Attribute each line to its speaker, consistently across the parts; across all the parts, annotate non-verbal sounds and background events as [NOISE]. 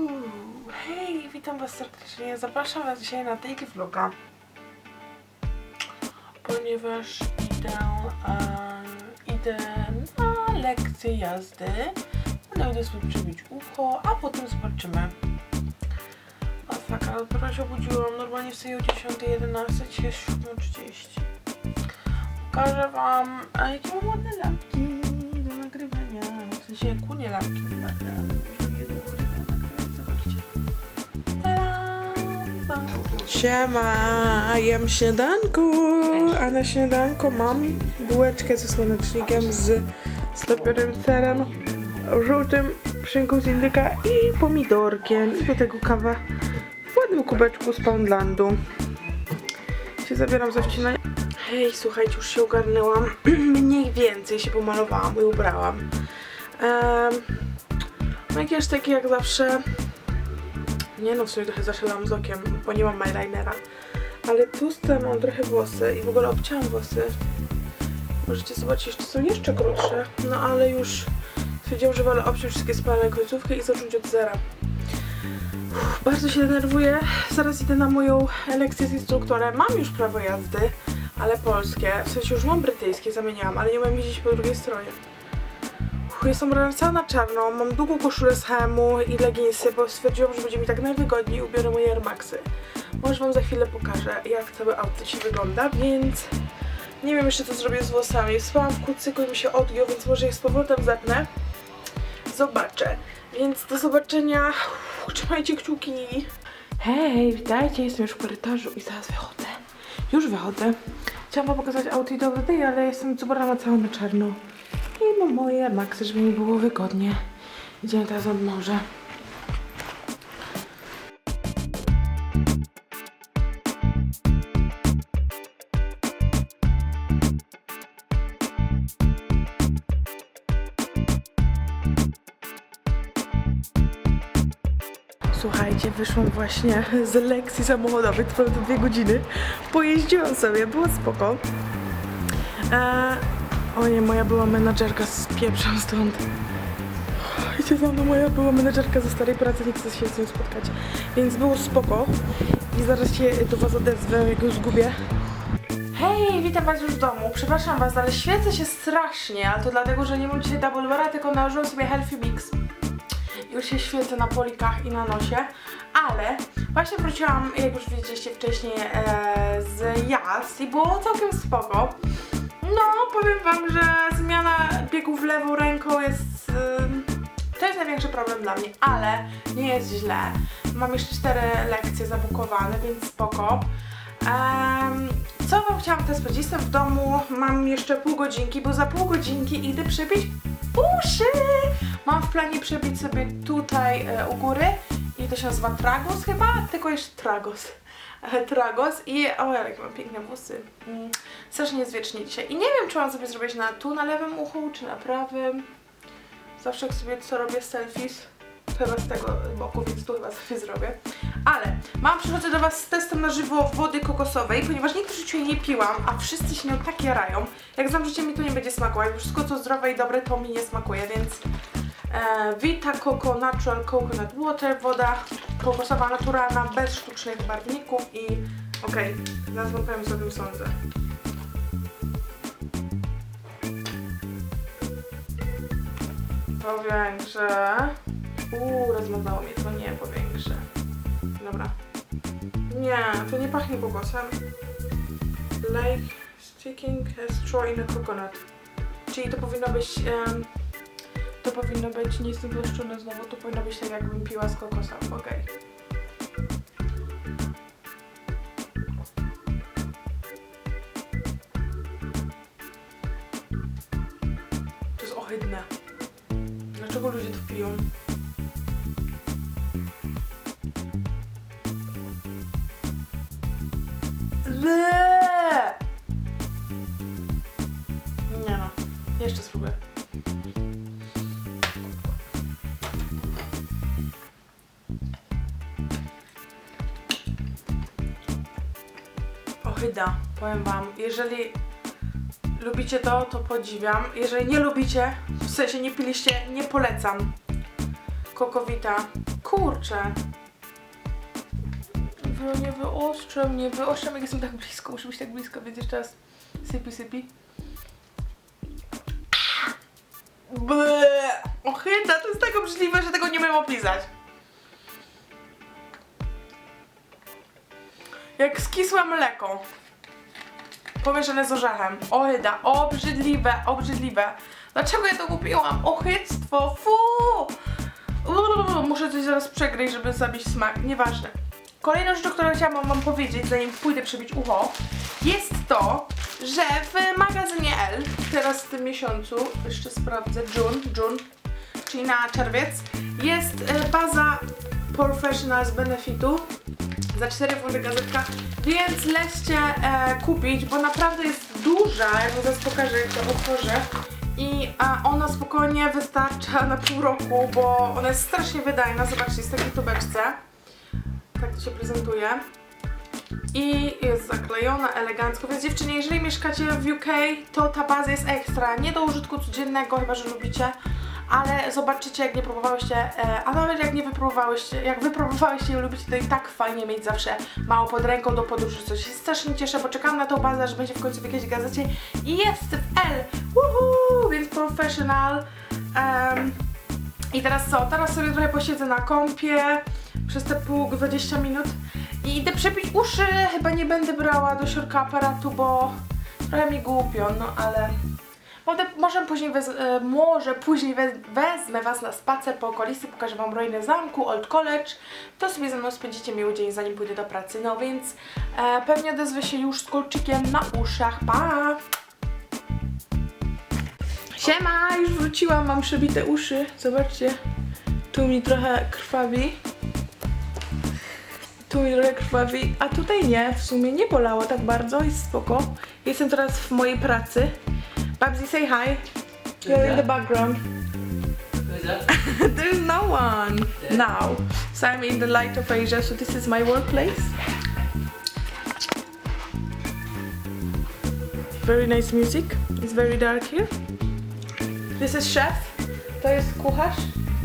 Speaker 1: Uuu, hej, witam was serdecznie. Zapraszam was dzisiaj na daily vloga. Ponieważ idę, idę na lekcję jazdy. Będę idę sobie przebić ucho, a potem zobaczymy. Masakra, dopiero się obudziłam. Normalnie wstaję o 10.11, dzisiaj jest 7.30. Pokażę wam, a jakie mam ładne lampki do nagrywania. W sensie kunie lampki do nagrywania. Siema, jem śniadanko, a na śniadanko mam bułeczkę ze słonecznikiem z stopionym serem, żółtym szynką z indyka i pomidorkiem i do tego kawa w ładnym kubeczku z Poundlandu. Się zabieram za wcinanie. Hej, słuchajcie, już się ogarnęłam. [CLEARS THROAT] Mniej więcej się pomalowałam i ubrałam. Um, makijaż taki jak zawsze. Nie no, w sumie trochę zaszalałam z okiem, bo nie mam eyelinera. Ale tłuste mam trochę włosy i w ogóle obcięłam włosy. Możecie zobaczyć, jeszcze są jeszcze krótsze. No ale już stwierdziłam, że wolę obciąć wszystkie spalane końcówki i zacząć od zera. Uff, bardzo się denerwuję. Zaraz idę na moją lekcję z instruktorem. Mam już prawo jazdy, ale polskie. W sensie już mam brytyjskie, zamieniłam, ale nie umiem jeździć po drugiej stronie. Jestem ubrana na czarno, mam długą koszulę z hemu i leginsy, bo stwierdziłam, że będzie mi tak najwygodniej ubiorę moje Air Maxy. Może wam za chwilę pokażę, jak cały outfit się wygląda, więc nie wiem jeszcze co zrobię z włosami. Spałam w kucyku i mi się odgiął, więc może je z powrotem zepnę. Zobaczę. Więc do zobaczenia. Uff, Trzymajcie kciuki. Hej, witajcie, jestem już w korytarzu i zaraz wychodzę. Już wychodzę. Chciałam wam pokazać outfit of the ale jestem ubrana cała na czarno. I mam moje maksy, żeby mi było wygodnie. Idziemy teraz nad morze. Słuchajcie, wyszłam właśnie z lekcji samochodowej, trwało to dwie godziny. Pojeździłam sobie, było spoko. Eee, o nie, moja była menadżerka z pieprzem stąd. Idzie za mną moja była menadżerka ze starej pracy, nie chce się z nią spotkać. Więc było spoko. I zaraz się do was odezwę, jak już zgubię. Hej, witam was już w domu. Przepraszam was, ale świecę się strasznie, ale to dlatego, że nie mam dzisiaj double bara, tylko nałożyłam sobie healthy mix. Już się świecę na polikach i na nosie, ale właśnie wróciłam, jak już widzieliście wcześniej, e, z jazd i było całkiem spoko. No, powiem wam, że zmiana biegów lewą ręką jest. ym, to jest największy problem dla mnie, ale nie jest źle. Mam jeszcze cztery lekcje zabukowane, więc spoko. Em, co wam chciałam teraz powiedzieć? Jestem w domu, mam jeszcze pół godzinki, bo za pół godzinki idę przebić uszy. Mam w planie przebić sobie tutaj e, u góry i to się nazywa Tragos chyba, tylko jeszcze Tragos. [LAUGHS] Tragos i o, jakie mam piękne włosy. Mm, strasznie dzisiaj. I nie wiem, czy mam sobie zrobić na tu na lewym uchu, czy na prawym. Zawsze jak sobie co robię selfies, chyba z tego boku, więc tu chyba sobie zrobię. Ale mam przychodzę do Was z testem na żywo wody kokosowej, ponieważ nigdy w życiu jej nie piłam, a wszyscy się nią tak jarają. Jak znam życie, mi to nie będzie smakować, wszystko co zdrowe i dobre to mi nie smakuje, więc Vita Coco Natural Coconut Water, woda kokosowa, naturalna, bez sztucznych barwników i okej, zaraz wam powiem co o tym sądzę. Powiększę. Uuu, rozmazało mnie to, nie powiększę. Dobra. Nie, to nie pachnie kokosem. Like sticking a straw in a coconut. Czyli to powinno być... em, to powinno być, nie jestem wyłuszczona znowu, to powinno być tak jakbym piła z kokosa, okej. To jest ohydne. Dlaczego ludzie to piją? Ble! Nie no, jeszcze spróbuję. Ohyda, powiem wam, jeżeli lubicie to, to podziwiam. Jeżeli nie lubicie, w sensie nie piliście, nie polecam. kokowita. Kurczę. Wy, nie wyostrzam, nie wyostrzam, jak jestem tak blisko. Muszę być tak blisko, więc jeszcze raz. Sypi, sypi. Ble. Ochyda, to jest tak obrzydliwe, że tego nie umiem opisać. Jak skisłe mleko. Pomieszane z orzechem. Ohyda, obrzydliwe, obrzydliwe. Dlaczego ja to kupiłam? Ochyctwo, fu! Muszę coś zaraz przegryźć, żeby zabić smak. Nieważne. Kolejną rzeczą, którą chciałam wam powiedzieć, zanim pójdę przebić ucho, jest to, że w magazynie L, teraz w tym miesiącu, jeszcze sprawdzę, June, June, czyli na czerwiec, jest e, baza Professional z Benefitu za 4 funty gazetka, więc lećcie e, kupić, bo naprawdę jest duża, jak zaraz pokażę, jak to otworzę. I a, ona spokojnie wystarcza na pół roku, bo ona jest strasznie wydajna. Zobaczcie, jest w takiej tubeczce. Tak to się prezentuje. I jest zaklejona elegancko, więc dziewczyny, jeżeli mieszkacie w UK, to ta baza jest ekstra. Nie do użytku codziennego, chyba że lubicie, ale zobaczycie, jak nie próbowałyście, e, a nawet jak nie wypróbowałyście, jak wypróbowałyście i lubicie, to i tak fajnie mieć zawsze mało pod ręką do podróży, co się strasznie cieszę, bo czekam na tą bazę, że będzie w końcu w jakiejś gazecie i jest w L, Woohoo! więc professional. Em, I teraz co? Teraz sobie trochę posiedzę na kąpie przez te pół 20 minut i idę przepić uszy. Chyba nie będę brała do środka aparatu, bo trochę mi głupio, no ale może, później, wez, e, może później wez, wezmę Was na spacer po okolicy, pokażę Wam ruiny zamku, Old College. To sobie ze mną spędzicie miły dzień, zanim pójdę do pracy. No więc e, pewnie odezwę się już z kolczykiem na uszach. Pa! Siema, już wróciłam, mam przebite uszy. Zobaczcie, tu mi trochę krwawi. Tu mi trochę krwawi, a tutaj nie, w sumie nie bolało tak bardzo, jest spoko. Jestem teraz w mojej pracy. Babsy, say hi. You're in the background.
Speaker 2: Who's that? [LAUGHS]
Speaker 1: There's no one now. So I'm in the light of Asia, so this is my workplace. Very nice music. It's very dark here. This is chef. To jest kucharz.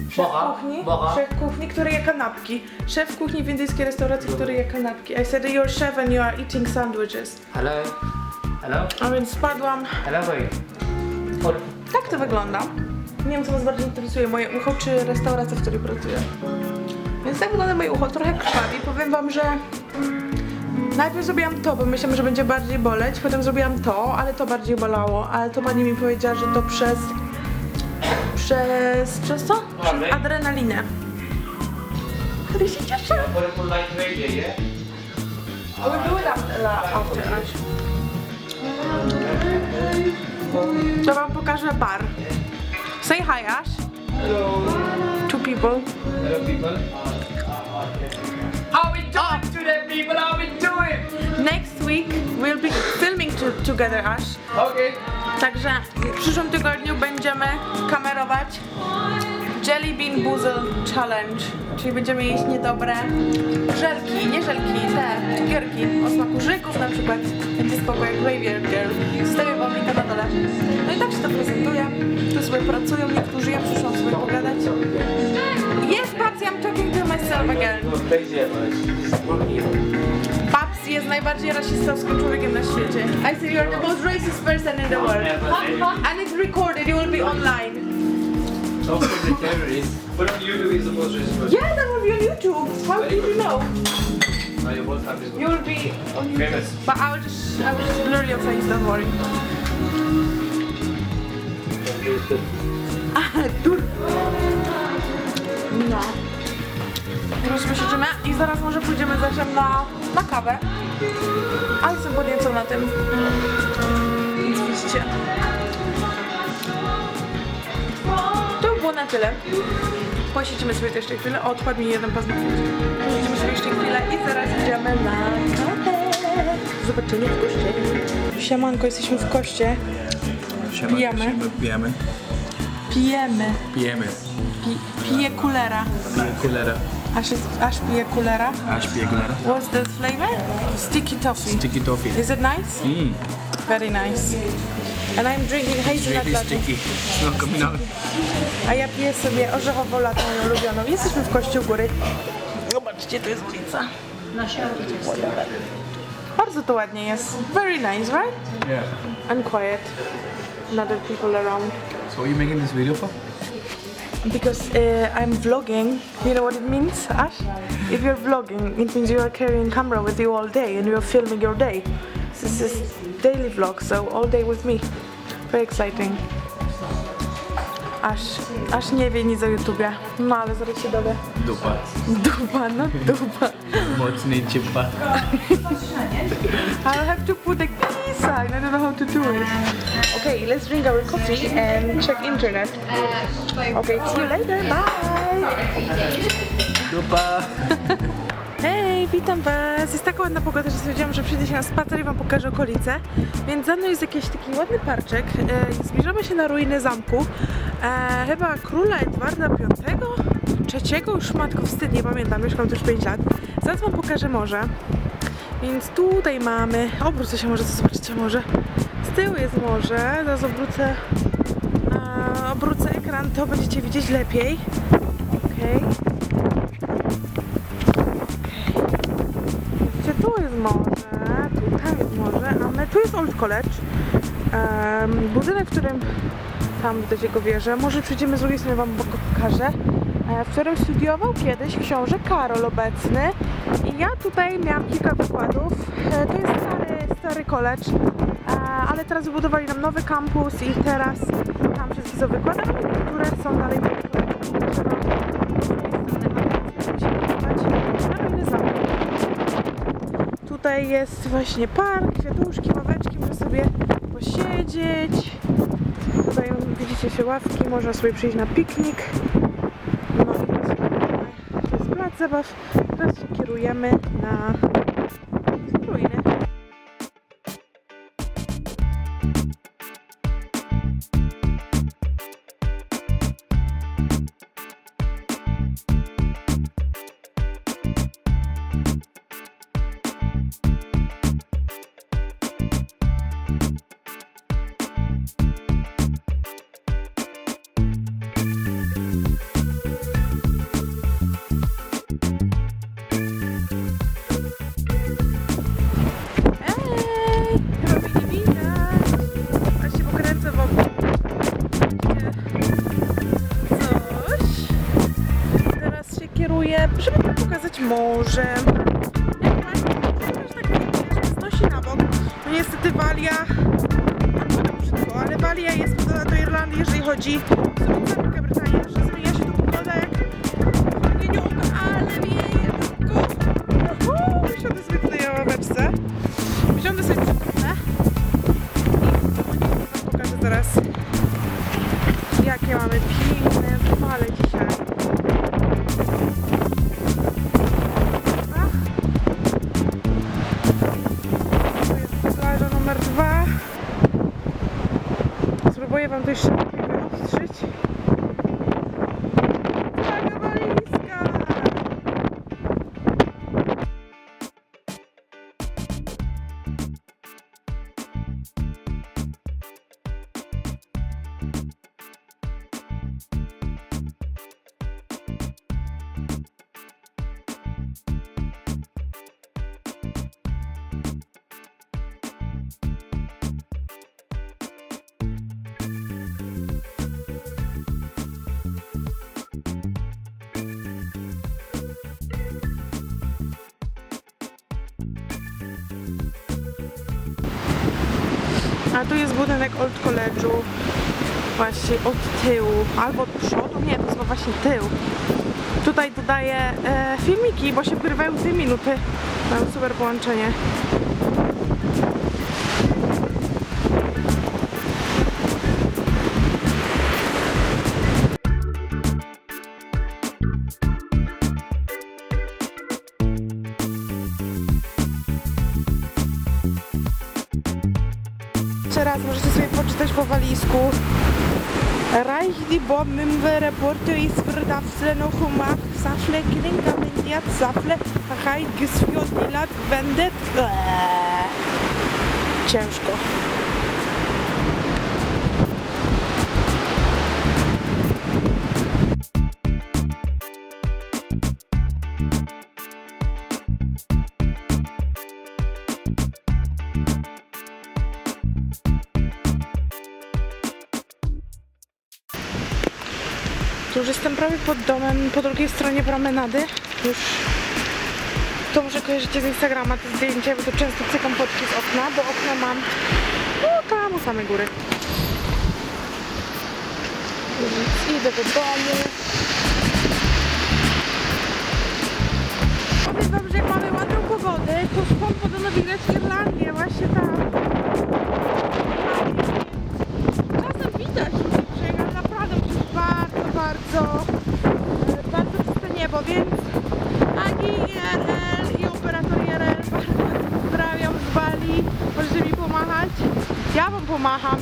Speaker 1: Szef
Speaker 2: Boga,
Speaker 1: kuchni.
Speaker 2: boga.
Speaker 1: Szef kuchni, który je kanapki. Szef kuchni w indyjskiej restauracji, który je kanapki. I said you're chef and you are eating sandwiches.
Speaker 2: Hello? Hello?
Speaker 1: A więc spadłam.
Speaker 2: Hello.
Speaker 1: Tak to wygląda. Nie wiem, co was bardziej interesuje, moje ucho czy restauracja, w której pracuję. Więc tak wygląda moje ucho, trochę krwawi. Powiem wam, że najpierw zrobiłam to, bo myślałam, że będzie bardziej boleć. Potem zrobiłam to, ale to bardziej bolało. Ale to pani mi powiedziała, że to przez... Przez... przez co? Przez adrenalinę. Wtedy się cieszę.
Speaker 2: It on light
Speaker 1: To wam pokażę bar. Say hi, Ash.
Speaker 2: Hello.
Speaker 1: Two people.
Speaker 2: Hello, people. How we doing today, people? How we doing?
Speaker 1: Next week we'll be filming to, together, Ash.
Speaker 2: Okay.
Speaker 1: Także w przyszłym tygodniu będziemy kamerować Jelly Bean Boozle Challenge. Czyli będziemy jeść niedobre żelki, nie żelki, te cukierki o smaku żyków na przykład. Będzie spoko jak Girl. Zostawię wam linka na dole. No i tak się to prezentuje. Tu sobie pracują niektórzy, ja przyszłam sobie pogadać. Yes, Papsi, I'm talking to myself again. Paps jest najbardziej rasistowskim człowiekiem na świecie. I say you're the most racist person in the world. And it's recorded, it will be online.
Speaker 2: Don't put the terrorists. But on YouTube is the most racist
Speaker 1: Yeah, that will be on YouTube. How did you know?
Speaker 2: Now your whole country is
Speaker 1: You will be on YouTube.
Speaker 2: famous.
Speaker 1: But I will just, I will just blur your face, don't worry. [LAUGHS] Dur. No. Już siedzimy i zaraz może pójdziemy zaczem na, na kawę. A jestem podniecona tym. Więc widzicie. Na tyle. Posiedzimy sobie to jeszcze chwilę. O, odpadł mi jeden paznokcie. Posiedzimy sobie jeszcze chwilę i zaraz idziemy na kawę. Zobaczenie w koście. Siemanko, jesteśmy w koście.
Speaker 3: Siema,
Speaker 1: Pijemy.
Speaker 3: Pijemy.
Speaker 1: Pijemy.
Speaker 3: Pijemy.
Speaker 1: Pi, piję kulera.
Speaker 3: Kulera.
Speaker 1: Aż, jest, aż piję kulera.
Speaker 3: Aż piję kulera.
Speaker 1: What's the flavor? Sticky toffee.
Speaker 3: Sticky toffee.
Speaker 1: Is it nice?
Speaker 3: Mm.
Speaker 1: Very nice. And I'm drinking hazelnut
Speaker 3: Really
Speaker 1: latte.
Speaker 3: sticky. It's not coming out.
Speaker 1: A ja piję sobie orzechową latę moją ulubioną. Jesteśmy w Kościół Góry. Zobaczcie, tu jest ulica. Bardzo to ładnie jest. Very nice, right?
Speaker 3: Yeah.
Speaker 1: And quiet. Not other people around.
Speaker 3: So what are you making this video for?
Speaker 1: Because uh, I'm vlogging, you know what it means, Ash? If you're vlogging, it means you are carrying camera with you all day and you're filming your day. This is daily vlog, so all day with me. Very exciting. Aż, aż nie wie nic o YouTubie. No ale zaraz się dowie.
Speaker 3: Dupa.
Speaker 1: Dupa, no dupa.
Speaker 3: Mocny cipa.
Speaker 1: I'll have to put a key sign. I don't know how to do it. Okay, let's drink our coffee and check internet. Okay, see you later. Bye.
Speaker 3: Dupa. [LAUGHS]
Speaker 1: Witam Was! Jest taka ładna pogoda, że stwierdziłam, że przyjdę się na spacer i Wam pokażę okolice. Więc za mną jest jakiś taki ładny parczek. E, zbliżamy się na ruiny zamku. E, chyba króla Edwarda V? Trzeciego? Już matko wstyd, nie pamiętam, mieszkam tu już 5 lat. Zaraz Wam pokażę morze. Więc tutaj mamy... Obrócę się może, co zobaczycie może. Z tyłu jest morze. Zaraz obrócę... E, obrócę ekran, to będziecie widzieć lepiej. Okej. Widzicie, tu morze, tutaj jest morze, a my, tu jest Old College. Em, budynek, w którym tam widać jego wieżę. Może przyjdziemy z drugiej strony, wam go pokażę. E, w którym studiował kiedyś książę Karol obecny. I ja tutaj miałam kilka wykładów. E, to jest stary, stary college, e, ale teraz wybudowali nam nowy kampus i teraz tam wszystkie są wykłady, ale niektóre są dalej na ruiny zamku. Tutaj jest właśnie park, kwiatuszki, ławeczki, można sobie posiedzieć. Tutaj widzicie się ławki, można sobie przyjść na piknik. No i to jest plac zabaw. Teraz się kierujemy na pokazać morze. Jak fajnie, też wiesz, znosi na bok. No niestety Walia, brzydko, ale Walia jest podobna do Irlandii, jeżeli chodzi o Wielką Brytanię, że zmienia się tu pogoda jak w promieniu oka, ale wieje tylko. Uhu, Siądę sobie tutaj na ławeczce. Wsiądę sobie kufle i pokażę zaraz jakie mamy piękne wam to A tu jest budynek Old College'u. Właśnie od tyłu, albo od przodu, nie, to jest właśnie tył. Tutaj dodaję e, filmiki, bo się wyrywają dwie minuty. Mam super połączenie. Raz możecie sobie poczytać po walizku. Reich die Bomben reporter ist verdafsle no humach safle klinka mendiat safle haj gesfiot lat wendet. Ciężko. Już jestem prawie pod domem, po drugiej stronie promenady. Już to może kojarzycie z Instagrama te zdjęcia, bo to często cykam fotki z okna, bo okna mam no, tam u samej góry. Więc idę do domu. Powiem wam, że mamy ładną pogodę, to skąd podobno widać Irlandię, właśnie tam. Czasem widać różny brzeg, ale naprawdę już bardzo, bardzo, e, bardzo czyste niebo, więc Agi IRL i operator IRL bardzo pozdrawiam z Bali. Możecie mi pomachać. Ja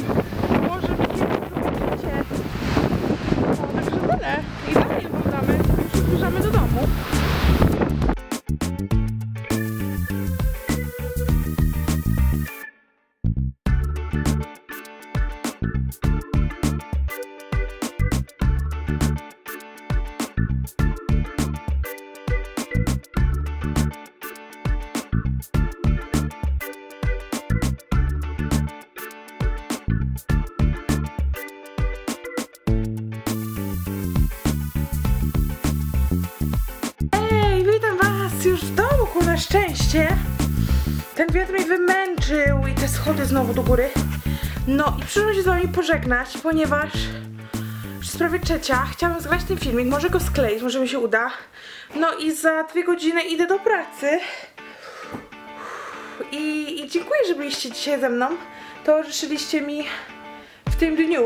Speaker 1: wiatr mnie wymęczył i te schody znowu do góry. No i przyszłam się z wami pożegnać, ponieważ już jest prawie trzecia. Chciałam zgrać ten filmik, może go skleić, może mi się uda. No i za dwie godziny idę do pracy. I, i dziękuję, że byliście dzisiaj ze mną. Towarzyszyliście mi w tym dniu.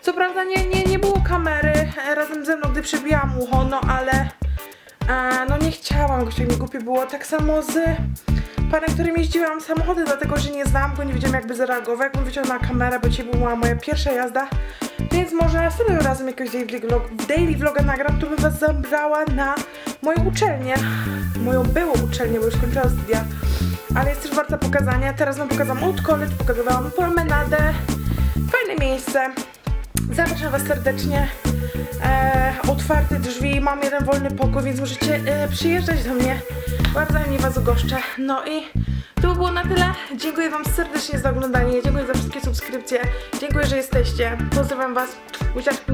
Speaker 1: Co prawda nie, nie, nie było kamery razem ze mną, gdy przebijałam ucho, no ale e, no nie chciałam, gościa mi głupio było. Tak samo z panem, którym jeździłam samochody, dlatego że nie znam go, nie wiedziałam jakby zareagował, jakbym wyciągnęła kamerę, bo dzisiaj była moja pierwsza jazda. Więc może następnym razem jakiegoś daily, vlog, daily vloga nagram, to bym was zabrała na moją uczelnię. Moją byłą uczelnię, bo już skończyłam studia. Ale jest też warta pokazania. Teraz wam pokazałam Old College, pokazywałam promenadę. Fajne miejsce. Zapraszam Was serdecznie. E, otwarte drzwi, mam jeden wolny pokój, więc możecie e, przyjeżdżać do mnie. Bardzo chętnie Was ugoszczę. No i to by było na tyle. Dziękuję Wam serdecznie za oglądanie. Dziękuję za wszystkie subskrypcje. Dziękuję, że jesteście. Pozdrawiam Was. Buziaczki.